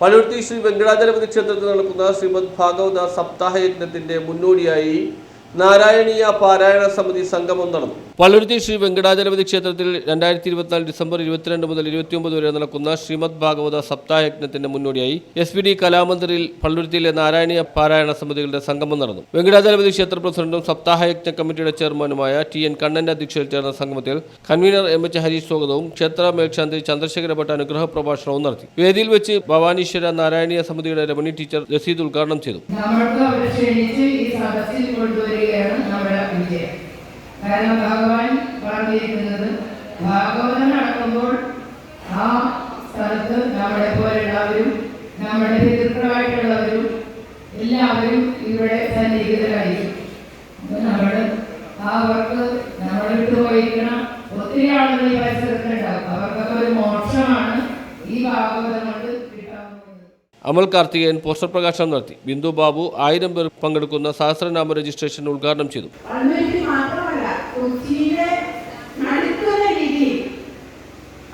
Palluruthy Sree Venkatachalapathy ക്ഷേത്രത്തിൽ നടക്കുന്ന ശ്രീമദ് ഭാഗവത സപ്താഹ യജ്ഞത്തിന്റെ മുന്നോടിയായി നാരായണീയ പാരായണ സമിതി സംഗമം നടന്നു. പള്ളുരുത്തി ശ്രീ വെങ്കടാചലപതി ക്ഷേത്രത്തിൽ രണ്ടായിരത്തി ഇരുപത്തിനാല് ഡിസംബർ ഇരുപത്തിരണ്ട് മുതൽ ഇരുപത്തിയൊമ്പത് വരെ നടക്കുന്ന ശ്രീമദ് ഭാഗവത സപ്താഹയജ്ഞത്തിന്റെ മുന്നോടിയായി എസ് പി ഡി കലാമന്ദിറിൽ പള്ളുരുത്തിയിലെ നാരായണീയ പാരായണ സമിതികളുടെ സംഗമം നടന്നു. വെങ്കടാചലപതി ക്ഷേത്ര പ്രസിഡന്റും സപ്താഹയജ്ഞ കമ്മിറ്റിയുടെ ചെയർമാനുമായ ടി എൻ കണ്ണന്റെ അധ്യക്ഷതയിൽ ചേർന്ന സംഗമത്തിൽ കൺവീനർ എം എച്ച് ഹരീഷ് സ്വാഗതവും ക്ഷേത്ര മേൽശാന്തി ചന്ദ്രശേഖര ഭട്ട് അനുഗ്രഹ പ്രഭാഷണവും നടത്തി. വേദിയിൽ വെച്ച് ഭവാനീശ്വര നാരായണീയ സമിതിയുടെ രമണി ടീച്ചർ രസീദ് ഉദ്ഘാടനം ചെയ്തു. കൊണ്ടുവരികയാണ് നമ്മുടെ വിജയം. കാരണം ഭഗവാൻ പറഞ്ഞിരിക്കുന്നത് ഭാഗവതം നടക്കുമ്പോൾ ആ സ്ഥലത്ത് നമ്മളെ പോലെയുള്ളവരും നമ്മുടെ പിതൃക്കളായിട്ടുള്ളവരും എല്ലാവരും ഇവിടെ സന്നിഹിതരായിരിക്കും. നമ്മൾ ആ വർക്ക് നമ്മൾ വിട്ടുപോയിരിക്കണം ഒത്തിരി ആളുകൾ ഈ പരിസരത്തുണ്ടാവും അവർക്കൊക്കെ ഒരു മോക്ഷമാണ് ഈ ഭാഗവതം കൊണ്ട് കിട്ടാവുന്നത് അമൽ കാർത്തികേയൻ പോസ്റ്റർ പ്രകാശനം നടത്തി. ബിന്ദു ബാബു ആയിരം പേർ പങ്കെടുക്കുന്ന സഹസ്രനാമ രജിസ്ട്രേഷൻ ഉദ്ഘാടനം ചെയ്തു. പള്ളുരുത്തി മാത്രമല്ല കൊച്ചിയിലെ നടുക്കുന്ന രീതിയിൽ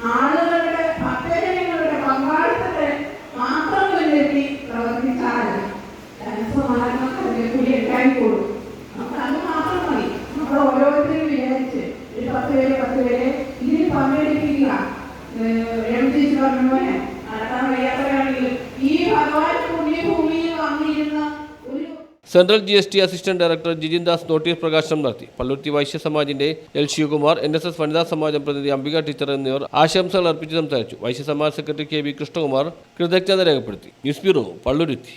നടത്താൻ ഭക്തജനങ്ങളുടെ central G S T assistant director Jijin Das notice പ്രകാശനം നടത്തി. Palluruthy Vaishya സമാജിന്റെ L Sivakumar N S S Vanitha Samajam പ്രതിനിധി അംബിക ടീച്ചർ എന്നിവർ ആശംസകൾ അർപ്പിച്ച് സംസാരിച്ചു. Vaishya Samaja secretary K V Krishnakumar കൃതജ്ഞത രേഖപ്പെടുത്തി. News bureau Palluruthy.